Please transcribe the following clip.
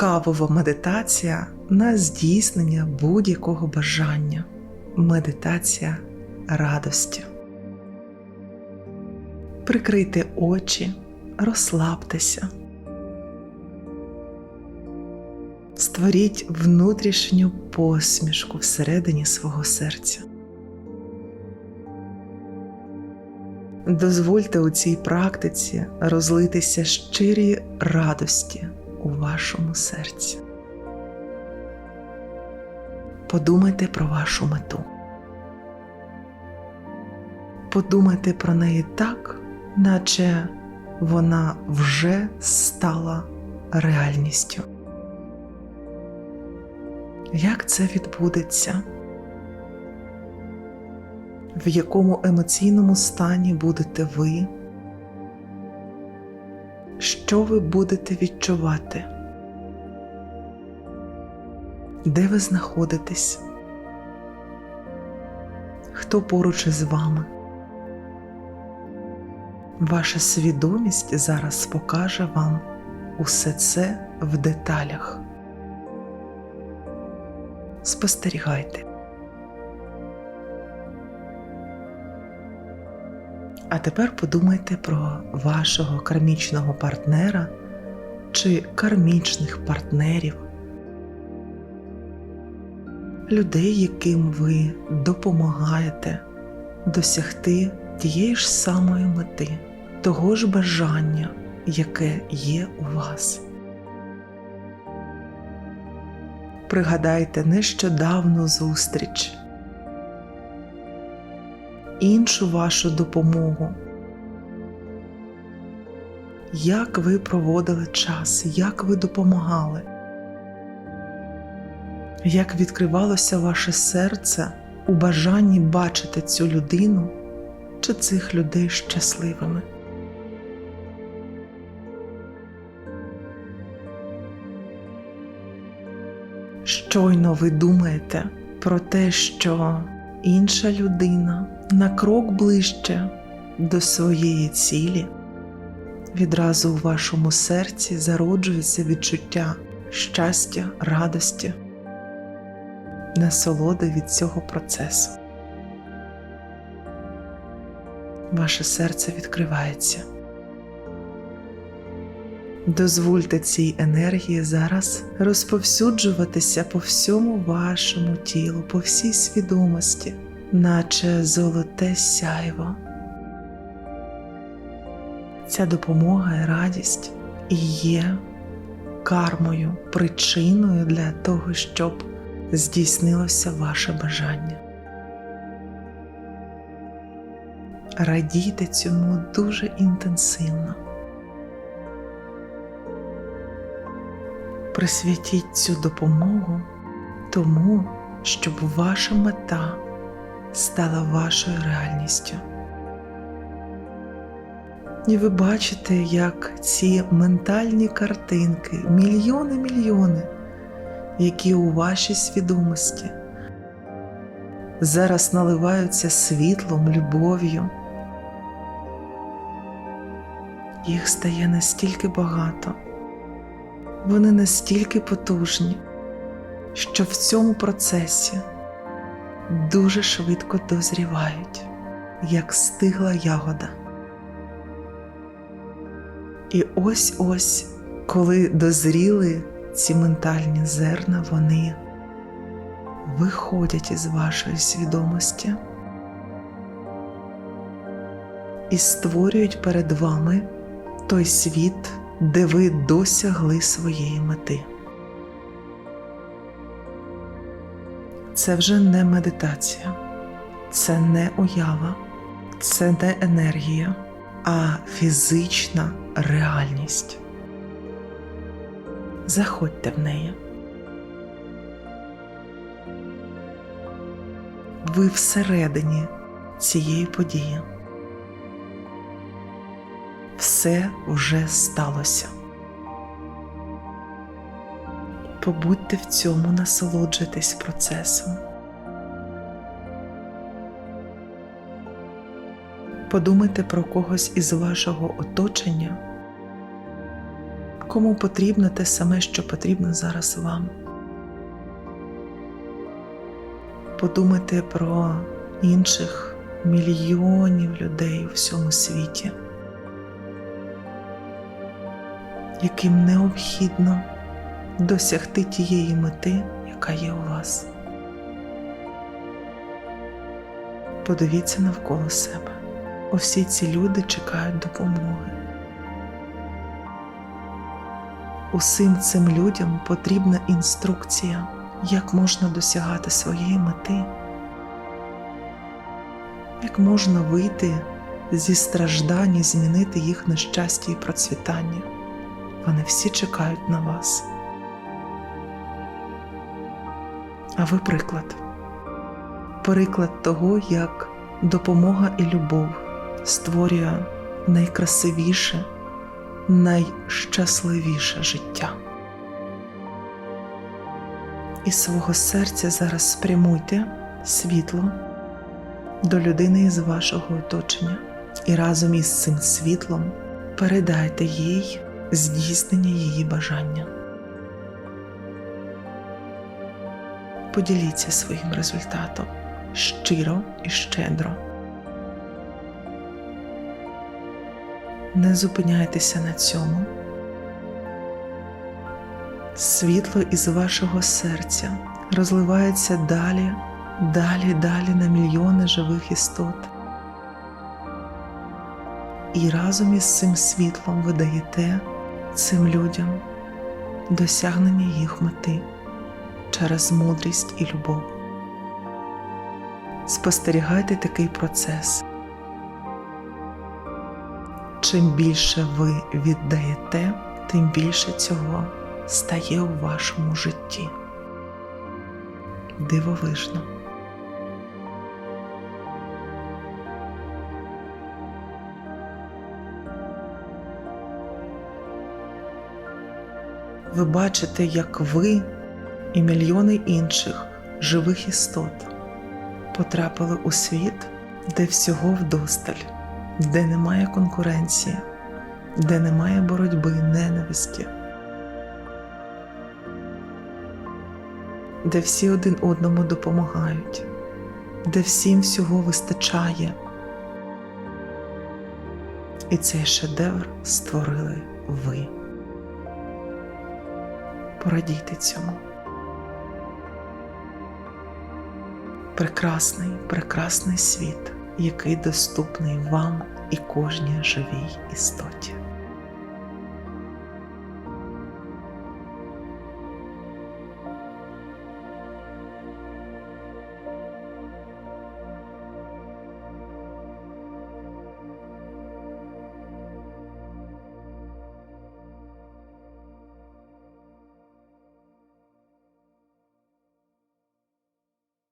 кавова медитація на здійснення будь-якого бажання. Медитація радості. Прикрийте очі, розслабтеся. Створіть внутрішню посмішку всередині свого серця. Дозвольте у цій практиці розлитися щирі радості у вашому серці. Подумайте про вашу мету. Подумайте про неї так, наче вона вже стала реальністю. Як це відбудеться? В якому емоційному стані будете ви? Що ви будете відчувати? Де ви знаходитесь? Хто поруч із вами? Ваша свідомість зараз покаже вам усе це в деталях. Спостерігайте. А тепер подумайте про вашого кармічного партнера чи кармічних партнерів, людей, яким ви допомагаєте досягти тієї ж самої мети, того ж бажання, яке є у вас. Пригадайте нещодавну зустріч іншу вашу допомогу. Як ви проводили час, як ви допомагали, як відкривалося ваше серце у бажанні бачити цю людину чи цих людей щасливими. Щойно ви думаєте про те, що інша людина на крок ближче до своєї цілі, відразу у вашому серці зароджується відчуття щастя, радості, насолоди від цього процесу. Ваше серце відкривається. Дозвольте цій енергії зараз розповсюджуватися по всьому вашому тілу, по всій свідомості, наче золоте сяйво. Ця допомога і радість і є кармою, причиною для того, щоб здійснилося ваше бажання. Радійте цьому дуже інтенсивно. Присвятіть цю допомогу тому, щоб ваша мета стала вашою реальністю. І ви бачите, як ці ментальні картинки, мільйони-мільйони, які у вашій свідомості зараз наливаються світлом, любов'ю. Їх стає настільки багато вони настільки потужні, що в цьому процесі дуже швидко дозрівають, як стигла ягода. І ось ось, коли дозріли ці ментальні зерна, вони виходять із вашої свідомості і створюють перед вами той світ де ви досягли своєї мети. Це вже не медитація, це не уява, це не енергія, а фізична реальність. Заходьте в неї. Ви всередині цієї події все вже сталося. Побудьте в цьому, насолоджуйтесь процесом. Подумайте про когось із вашого оточення кому потрібно те саме, що потрібно зараз вам. Подумайте про інших мільйонів людей у всьому світі, яким необхідно досягти тієї мети, яка є у вас. Подивіться навколо себе. Усі ці люди чекають допомоги. Усім цим людям потрібна інструкція, як можна досягати своєї мети, як можна вийти зі страждань і змінити їх на щастя і процвітання. Вони всі чекають на вас. А ви приклад. Приклад того, як допомога і любов створює найкрасивіше, найщасливіше життя. Із свого серця зараз спрямуйте світло до людини із вашого оточення і разом із цим світлом передайте їй здійснення її бажання. Поділіться своїм результатом щиро і щедро. Не зупиняйтеся на цьому. Світло із вашого серця розливається далі, далі, далі на мільйони живих істот. І разом із цим світлом ви даєте цим людям досягнення їх мети через мудрість і любов. Спостерігайте такий процес. Чим більше ви віддаєте, тим більше цього стає у вашому житті. Дивовижно. Ви бачите, як ви і мільйони інших живих істот потрапили у світ, де всього вдосталь, де немає конкуренції, де немає боротьби, ненависті, де всі один одному допомагають, де всім всього вистачає. І цей шедевр створили ви. Порадійте цьому. Прекрасний, прекрасний світ, який доступний вам і кожній живій істоті.